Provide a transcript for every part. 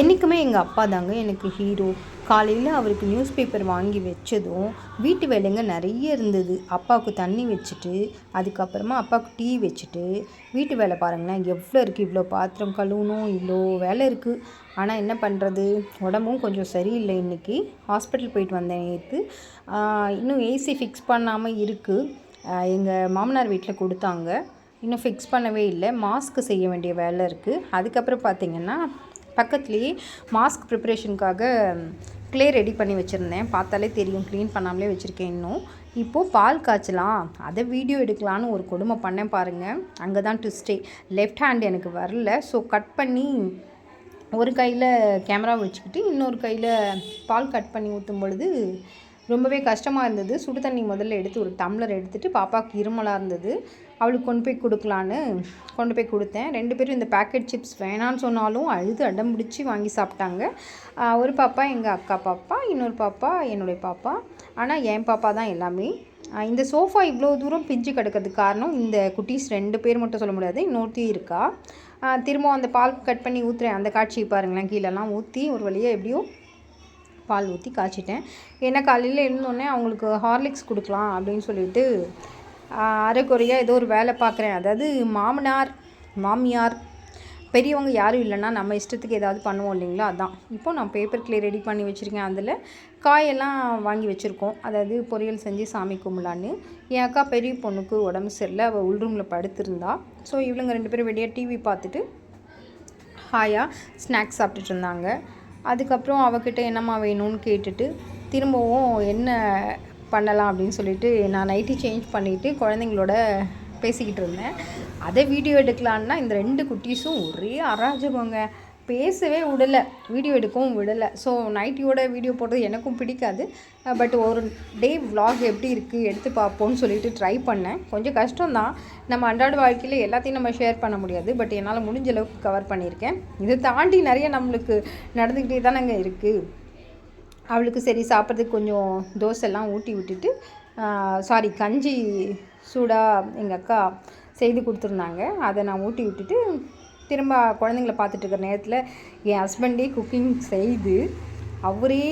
என்றைக்குமே எங்கள் அப்பா தாங்க எனக்கு ஹீரோ காலையில் அவருக்கு நியூஸ் பேப்பர் வாங்கி வச்சதும் வீட்டு வேலைங்க நிறைய இருந்தது. அப்பாவுக்கு தண்ணி வச்சுட்டு அதுக்கப்புறமா அப்பாவுக்கு டீ வச்சுட்டு வீட்டு வேலை பாருங்களேன் எவ்வளோ இருக்குது இவ்வளோ பாத்திரம் கழுவணும் இவ்வளோ வேலை இருக்குது ஆனால் என்ன பண்ணுறது உடம்பும் கொஞ்சம் சரியில்லை இன்றைக்கி ஹாஸ்பிட்டல் போயிட்டு வந்தேன் நேற்று இன்னும் ஏசி ஃபிக்ஸ் பண்ணாமல் இருக்குது எங்கள் மாமனார் வீட்டில் கொடுத்தாங்க. இன்னும் ஃபிக்ஸ் பண்ணவே இல்லை. மாஸ்க்கு செய்ய வேண்டிய வேலை இருக்குது அதுக்கப்புறம் பார்த்திங்கன்னா பக்கத்துலேயே மாஸ்க் ப்ரிப்ரேஷனுக்காக க்ளே ரெடி பண்ணி வச்சுருந்தேன். பார்த்தாலே தெரியும். க்ளீன் பண்ணாமலே வச்சுருக்கேன் இன்னும். இப்போது பால் காய்ச்சலாம். அதை வீடியோ எடுக்கலான்னு ஒரு கொடுமை பண்ணேன் பாருங்கள் அங்கே தான் ட்விஸ்டே லெஃப்ட் ஹேண்ட் எனக்கு வரல. ஸோ கட் பண்ணி ஒரு கையில் கேமரா வச்சுக்கிட்டு இன்னொரு கையில் பால் கட் பண்ணி ஊற்றும் பொழுது ரொம்பவே கஷ்டமாக இருந்தது. சுடு தண்ணி முதல்ல எடுத்து ஒரு டம்ளர் எடுத்துகிட்டு பாப்பாவுக்கு இருமலாக இருந்தது. அவளுக்கு கொண்டு போய் கொடுக்கலான்னு கொண்டு போய் கொடுத்தேன். ரெண்டு பேரும் இந்த பேக்கெட் சிப்ஸ் வேணான்னு சொன்னாலும் அழுது அடம் பிடிச்சி வாங்கி சாப்பிட்டாங்க. ஒரு பாப்பா எங்கள் அக்கா பாப்பா இன்னொரு பாப்பா என்னுடைய பாப்பா. ஆனால் என் பாப்பா தான் எல்லாமே. இந்த சோஃபா இவ்வளோ தூரம் பிஞ்சு கிடக்கிறதுக்கு காரணம் இந்த குட்டீஸ் ரெண்டு பேர் மட்டும் சொல்ல முடியாது இன்னொருத்தி இருக்கா. திரும்ப அந்த பால் கட் பண்ணி ஊற்றுறேன் அந்த காட்சியை பாருங்களேன் கீழெல்லாம் ஊற்றி ஒரு வழியாக எப்படியோ பால் ஊற்றி காய்ச்சிட்டேன். ஏன்னா காலையில் எழுந்தோடனே அவங்களுக்கு ஹார்லிக்ஸ் கொடுக்கலாம் அப்படின்னு சொல்லிட்டு அரைக்குறையாக ஏதோ ஒரு வேலை பார்க்குறேன். அதாவது மாமனார் மாமியார் பெரியவங்க யாரும் இல்லைன்னா நம்ம இஷ்டத்துக்கு ஏதாவது பண்ணுவோம் இல்லைங்களா? அதான். இப்போ நான் பேப்பர் கிளே ரெடி பண்ணி வச்சுருக்கேன். அதில் காயெல்லாம் வாங்கி வச்சுருக்கோம். அதாவது பொரியல் செஞ்சு சாமி கும்பலான்னு. என் அக்கா பெரிய பொண்ணுக்கு உடம்பு சரியில்லை. அவள் உள்ரூமில் படுத்திருந்தா. ஸோ இவளுங்க ரெண்டு பேரும் வெளியே டிவி பார்த்துட்டு ஹாயாக ஸ்நாக்ஸ் சாப்பிட்டுட்டு இருந்தாங்க. அதுக்கப்புறம் அவகிட்ட என்னம்மா வேணும்னு கேட்டுட்டு திரும்பவும் என்ன பண்ணலாம் அப்படின்னு சொல்லிட்டு நான் நைட்டி சேஞ்ச் பண்ணிவிட்டு குழந்தைங்களோட பேசிக்கிட்டு இருந்தேன். அதை வீடியோ எடுக்கலான்னா இந்த ரெண்டு குட்டீஸும் ஒரே அராஜகங்க. பேசவே விடலை. வீடியோ எடுக்கவும் விடலை. ஸோ நைட்டியோட வீடியோ போடுறது எனக்கும் பிடிக்காது. பட் ஒரு டே விலாக் எப்படி இருக்குது எடுத்து பார்ப்போம்னு சொல்லிட்டு ட்ரை பண்ணேன். கொஞ்சம் கஷ்டம்தான். நம்ம அன்றாட வாழ்க்கையில் எல்லாத்தையும் நம்ம ஷேர் பண்ண முடியாது. பட் என்னால் முடிஞ்ச அளவுக்கு கவர் பண்ணியிருக்கேன். இதை தாண்டி நிறைய நம்மளுக்கு நடந்துக்கிட்டே தானேங்க இருக்குது அவளுக்கு சரி சாப்பிட்றதுக்கு கொஞ்சம் தோசைலாம் ஊட்டி விட்டுட்டு சாரி கஞ்சி சூடாக எங்கள் அக்கா செய்து கொடுத்துருந்தாங்க. அதை நான் ஊட்டி விட்டுட்டு திரும்ப குழந்தைங்கள பார்த்துட்டு இருக்கிற நேரத்தில் என் ஹஸ்பண்டே குக்கிங் செய்து அவரே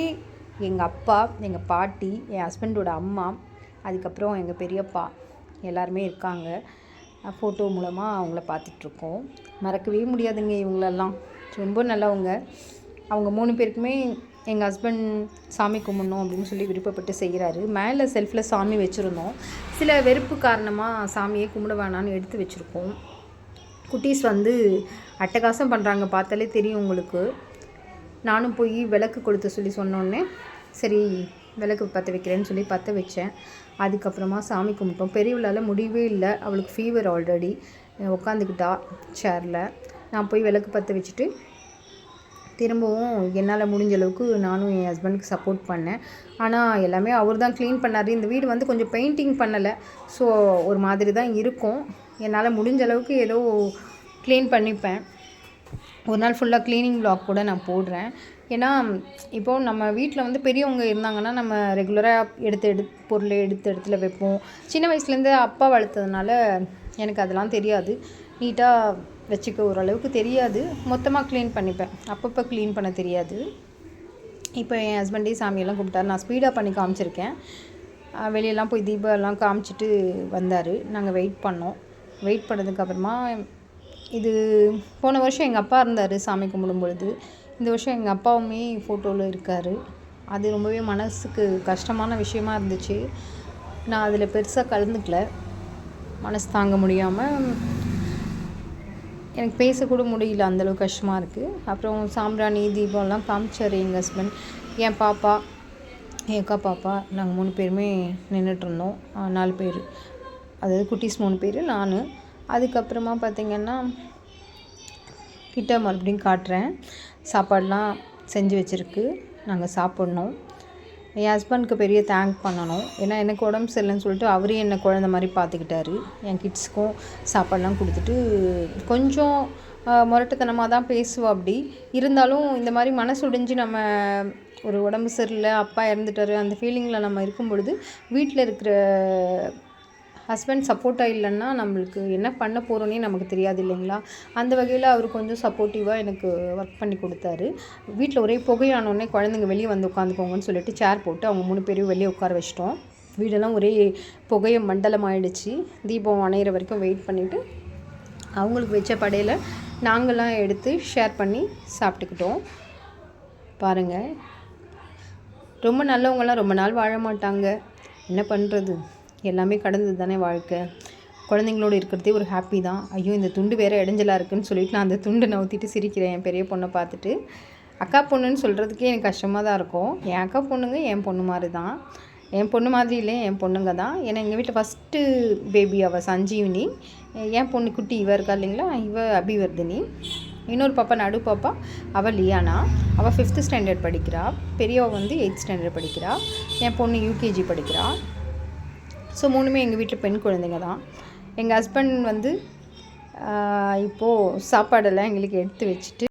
எங்கள் அப்பா எங்கள் பாட்டி என் ஹஸ்பண்டோட அம்மா அதுக்கப்புறம் எங்கள் பெரியப்பா எல்லாருமே இருக்காங்க. ஃபோட்டோ மூலமாக அவங்கள பார்த்துட்ருக்கோம் மறக்கவே முடியாதுங்க இவங்களெல்லாம். ரொம்ப நல்லவங்க. அவங்க மூணு பேருக்குமே எங்கள் ஹஸ்பண்ட் சாமி கும்பிடணும் அப்படின்னு சொல்லி விருப்பப்பட்டு செய்கிறாரு மேலே செல்ஃபில் சாமி வச்சுருந்தோம். சில வெறுப்பு காரணமாக சாமியை கும்பிட வேணான்னு எடுத்து வச்சுருக்கோம். குட்டீஸ் வந்து அட்டகாசம் பண்ணுறாங்க பார்த்தாலே தெரியும் உங்களுக்கு. நானும் போய் விளக்கு கொளுத்த சொல்லி சொன்னோன்னே சரி விளக்கு பற்ற வைக்கிறேன்னு சொல்லி பற்ற வச்சேன். அதுக்கப்புறமா சாமி கும்பிட்டோம். பெரியவளால் முடியவே இல்லை. அவளுக்கு ஃபீவர் ஆல்ரெடி உட்காந்துக்கிட்டா சேரில் நான் போய் விளக்கு பற்ற வச்சுட்டு திரும்பவும் என்னால் முடிஞ்ச அளவுக்கு நானும் என் ஹஸ்பண்டுக்கு சப்போர்ட் பண்ணேன். ஆனால் எல்லாமே அவர் தான் க்ளீன் பண்ணார். இந்த வீடு வந்து கொஞ்சம் பெயிண்டிங் பண்ணலை. ஸோ ஒரு மாதிரி தான் இருக்கும். என்னால் முடிஞ்ச அளவுக்கு ஏதோ க்ளீன் பண்ணிப்பேன். ஒரு நாள் ஃபுல்லாக க்ளீனிங் பிளாக் கூட நான் போடுறேன். ஏன்னா இப்போது நம்ம வீட்டில் வந்து பெரியவங்க இருந்தாங்கன்னா நம்ம ரெகுலராக எடுத்து எடு பொருளை எடுத்து இடத்துல வைப்போம். சின்ன வயசுலேருந்து அப்பா வளர்த்ததுனால எனக்கு அதெல்லாம் தெரியாது. நீட்டாக வச்சுக்க ஓரளவுக்கு தெரியாது. மொத்தமாக க்ளீன் பண்ணிப்பேன். அப்பப்போ க்ளீன் பண்ண தெரியாது. இப்போ என் ஹஸ்பண்டே சாமியெல்லாம் கூப்பிட்டாரு நான் ஸ்பீடாக பண்ணி காமிச்சிருக்கேன். வெளியெல்லாம் போய் தீபம் எல்லாம் காமிச்சிட்டு வந்தார். நாங்கள் வெயிட் பண்ணோம். வெயிட் பண்ணதுக்கப்புறமா இது போன வருஷம் எங்கள் அப்பா இருந்தார் சாமி கும்பிடும் பொழுது. இந்த வருஷம் எங்கள் அப்பாவுமே ஃபோட்டோவில் இருக்கார். அது ரொம்பவே மனசுக்கு கஷ்டமான விஷயமா இருந்துச்சு. நான் அதில் பெருசாக கலந்துக்கல. மனசு தாங்க முடியாமல் எனக்கு பேசக்கூட முடியல அந்தளவுக்கு கஷ்டமாக இருக்குது அப்புறம் சாம்பிராணி தீபம்லாம் காமிச்சார் எங்கள் ஹஸ்பண்ட் என் பாப்பா என் அக்கா பாப்பா நாங்கள் மூணு பேருமே நின்றுட்டுருந்தோம் நாலு பேர். அதாவது குட்டீஸ் மூணு பேர் நான். அதுக்கப்புறமா பார்த்திங்கன்னா கிட்ட மறுபடியும் காட்டுறேன். சாப்பாடெலாம் செஞ்சு வச்சுருக்கு. நாங்கள் சாப்பிட்ணும். என் ஹஸ்பண்ட்க்கு பெரிய தேங்க் பண்ணணும். ஏன்னா எனக்கு உடம்பு சரியில்லைன்னு சொல்லிட்டு அவரே என்னை குழந்த மாதிரி பார்த்துக்கிட்டாரு. என் கிட்ஸ்க்கும் சாப்பாடெலாம் கொடுத்துட்டு கொஞ்சம் முரட்டுத்தனமாக தான் பேசுவோம் அப்படி. இருந்தாலும் இந்த மாதிரி மனசு உடைஞ்சு நம்ம ஒரு உடம்பு சரியில்லை அப்பா இறந்துட்டாரு அந்த ஃபீலிங்கில் நம்ம இருக்கும் பொழுது வீட்டில் இருக்கிற ஹஸ்பண்ட் சப்போர்ட்டாக இல்லைன்னா நம்மளுக்கு என்ன பண்ண போகிறோன்னே நமக்கு தெரியாது இல்லைங்களா? அந்த வகையில் அவர் கொஞ்சம் சப்போர்ட்டிவாக எனக்கு ஒர்க் பண்ணி கொடுத்தாரு. வீட்டில் ஒரே புகையானோடனே குழந்தைங்க வெளியே வந்து உட்காந்துக்கோங்கன்னு சொல்லிட்டு சேர் போட்டு அவங்க மூணு பேரையும் வெளியே உட்கார வச்சிட்டோம். வீடெல்லாம் ஒரே புகைய மண்டலம் ஆயிடுச்சு. தீபம் அணையிற வரைக்கும் வெயிட் பண்ணிவிட்டு அவங்களுக்கு வச்ச படையில் நாங்களாம் எடுத்து ஷேர் பண்ணி சாப்பிட்டுக்கிட்டோம். பாருங்கள் ரொம்ப நல்லவங்களாம் ரொம்ப நாள் வாழ மாட்டாங்க. என்ன பண்ணுறது எல்லாமே கடந்தது தானே வாழ்க்கை. குழந்தைங்களோட இருக்கிறதே ஒரு ஹாப்பி தான். ஐயோ இந்த துண்டு வேறு இடைஞ்சலாக இருக்குன்னு சொல்லிட்டு நான் அந்த துண்டை நவுத்திட்டு சிரிக்கிறேன். என் பெரிய பொண்ணை பார்த்துட்டு. அக்கா பொண்ணுன்னு சொல்கிறதுக்கே எனக்கு கஷ்டமாக தான் இருக்கும். என் அக்கா பொண்ணுங்க என் பொண்ணு மாதிரி தான். என் பொண்ணு மாதிரி இல்லை என் பொண்ணுங்க தான். ஏன்னா எங்கள் வீட்டில் ஃபஸ்ட்டு பேபி அவள் சஞ்சீவினி. என் பொண்ணு குட்டி இவ இருக்கா இல்லைங்களா? இவ அபிவர்தினி. இன்னொரு பாப்பா நடு பாப்பா அவள் லியானா. அவள் ஃபிஃப்த்து ஸ்டாண்டர்ட் படிக்கிறா. பெரியவ வந்து எயித் ஸ்டாண்டர்ட் படிக்கிறா. என் பொண்ணு யூகேஜி படிக்கிறா. ஸோ மூணுமே எங்கள் வீட்டில் பெண் குழந்தைங்க தான். எங்கள் ஹஸ்பண்ட் வந்து இப்போது சாப்பாடெல்லாம் எங்களுக்கு எடுத்து வச்சுட்டு